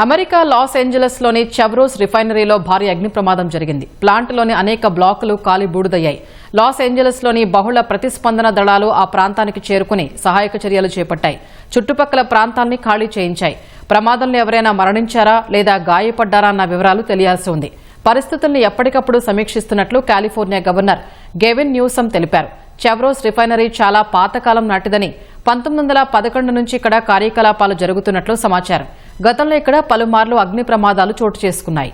America loss ఏంజలస్లోని చెవ్రోస్ రిఫైనరీలో భారీ అగ్ని ప్రమాదం జరిగింది. ప్లాంట్లోని అనేక బ్లాకులు కాలిబూడుదయ్యాయి లాస్ ఏంజలస్లోని బహుళ ప్రతిస్పందన దళాలు ఆ ప్రాంతానికి చేరుకుని సహాయక చర్యలు చేపట్టాయి. చుట్టుపక్కల ప్రాంతాన్ని ఖాళీ చేయించాయి. ప్రమాదంలో ఎవరైనా మరణించారా లేదా గాయపడ్డారా అన్న వివరాలు తెలియాల్సి ఉంది. పరిస్థితుల్ని ఎప్పటికప్పుడు సమీక్షిస్తున్నట్లు కాలిఫోర్నియా గవర్నర్ గెవిన్ న్యూసమ్ తెలిపారు. చెవ్రోస్ రిఫైనరీ చాలా పాతకాలం నాటిదని పంతొమ్మిది వందల పదకొండు నుంచి ఇక్కడ కార్యకలాపాలు జరుగుతున్నట్లు సమాచారం. గతంలో ఇక్కడ పలుమార్లు అగ్ని ప్రమాదాలు చోటు చేసుకున్నాయి.